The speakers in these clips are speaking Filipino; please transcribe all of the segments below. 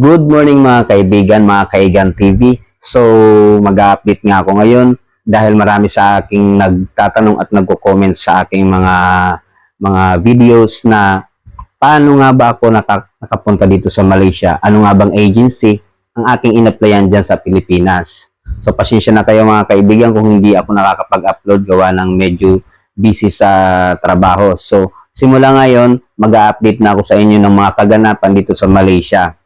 Good morning mga kaibigan, mga kaigan TV. So, mag-update nga ako ngayon dahil marami sa aking nagtatanong at nagko-comment sa aking mga mga videos na paano nga ba ako naka, nakapunta dito sa Malaysia? Ano nga bang agency ang aking in-applyan dyan sa Pilipinas? So, pasensya na kayo mga kaibigan kung hindi ako nakakapag-upload gawa ng medyo busy sa trabaho. So, simula ngayon, mag-update na ako sa inyo ng mga kaganapan dito sa Malaysia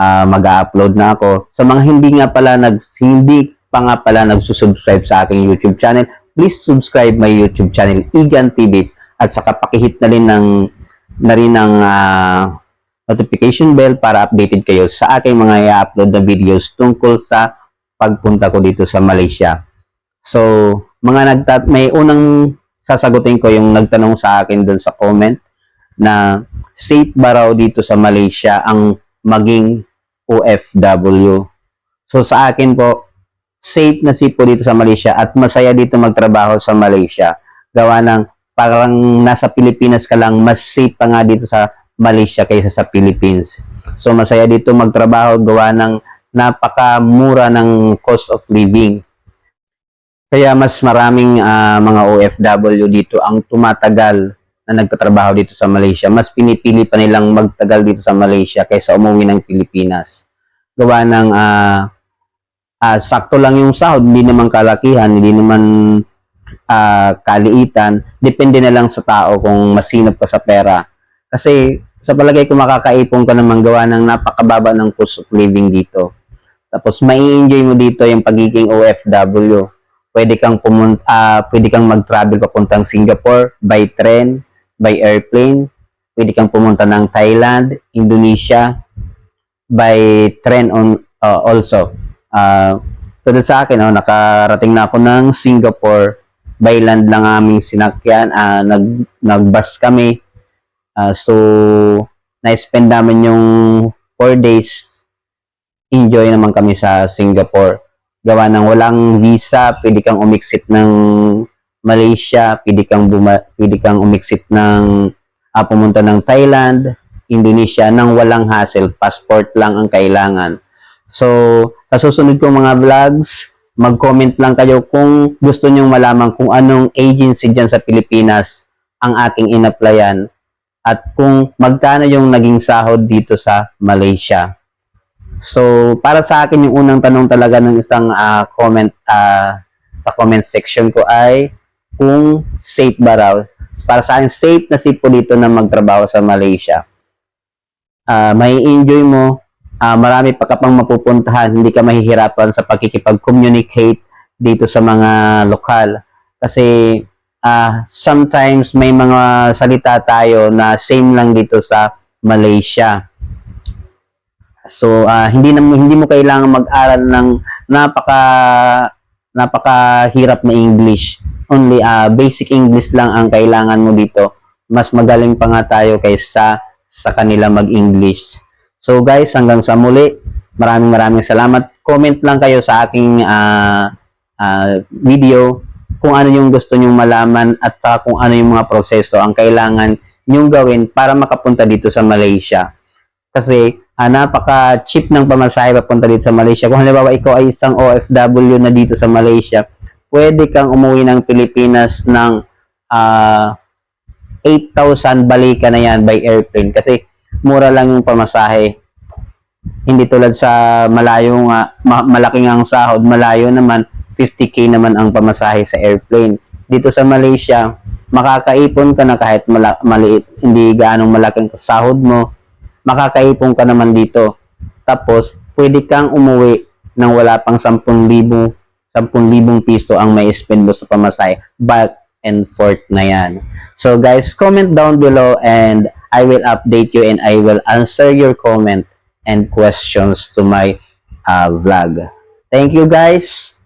ah, mag-upload na ako. Sa mga hindi nga pala nag hindi pa nga pala nagsusubscribe sa aking YouTube channel, please subscribe my YouTube channel Igan TV at saka pakihit na rin ng na rin ng ah, notification bell para updated kayo sa aking mga i-upload na videos tungkol sa pagpunta ko dito sa Malaysia. So, mga nagtat may unang sasagutin ko yung nagtanong sa akin doon sa comment na safe ba raw dito sa Malaysia ang maging OFW. So sa akin po, safe na safe po dito sa Malaysia at masaya dito magtrabaho sa Malaysia. Gawa ng parang nasa Pilipinas ka lang, mas safe pa nga dito sa Malaysia kaysa sa Philippines. So masaya dito magtrabaho gawa ng napakamura ng cost of living. Kaya mas maraming ah, mga OFW dito ang tumatagal na nagtatrabaho dito sa Malaysia. Mas pinipili pa nilang magtagal dito sa Malaysia kaysa umuwi ng Pilipinas. Gawa ng ah, ah, sakto lang yung sahod, hindi naman kalakihan, hindi naman ah, kaliitan. Depende na lang sa tao kung masinop ka sa pera. Kasi sa palagay ko makakaipon ka naman gawa ng napakababa ng cost of living dito. Tapos mai enjoy mo dito yung pagiging OFW. Pwede kang pumunta, ah, pwede kang mag-travel papuntang Singapore by train, by airplane. Pwede kang pumunta ng Thailand, Indonesia by train on uh, also. Uh, tulad sa akin, oh, nakarating na ako ng Singapore by land lang aming sinakyan. Ah, nag nag-bus kami. Ah, so na-spend namin yung 4 days. Enjoy naman kami sa Singapore. Gawa ng walang visa, pwede kang umiksit ng Malaysia, pwede kang buma, pwede kang umiksit ng ah, pumunta ng Thailand, Indonesia nang walang hassle, passport lang ang kailangan. So, sa susunod kong mga vlogs, mag-comment lang kayo kung gusto nyong malaman kung anong agency dyan sa Pilipinas ang aking in-applyan at kung magkano yung naging sahod dito sa Malaysia. So, para sa akin yung unang tanong talaga ng isang ah, comment ah, sa comment section ko ay kung safe ba raw. Para sa akin, safe na safe po na magtrabaho sa Malaysia. Ah, may enjoy mo, ah, marami pa ka pang mapupuntahan, hindi ka mahihirapan sa pakikipag-communicate dito sa mga lokal. Kasi ah, sometimes may mga salita tayo na same lang dito sa Malaysia. So ah, hindi na hindi mo kailangan mag-aral ng napaka napakahirap na English. Only ah, basic English lang ang kailangan mo dito. Mas magaling pa nga tayo kaysa sa kanila mag-English. So guys, hanggang sa muli. Maraming maraming salamat. Comment lang kayo sa aking ah, ah, video kung ano yung gusto nyong malaman at saka kung ano yung mga proseso ang kailangan nyong gawin para makapunta dito sa Malaysia. Kasi ah, napaka-cheap ng pamasahe papunta dito sa Malaysia. Kung halimbawa ikaw ay isang OFW na dito sa Malaysia, pwede kang umuwi ng Pilipinas ng ah, 8,000 balikan na yan by airplane kasi mura lang yung pamasahe. Hindi tulad sa malayo nga, ma- malaki nga ang sahod, malayo naman, 50k naman ang pamasahe sa airplane. Dito sa Malaysia, makakaipon ka na kahit mala- maliit, hindi gaanong malaking sahod mo, makakaipon ka naman dito. Tapos, pwede kang umuwi nang wala pang 10,000 10,000 piso ang may spend mo sa pamasahe. Back and forth na yan. So guys, comment down below and I will update you and I will answer your comment and questions to my uh, vlog. Thank you guys.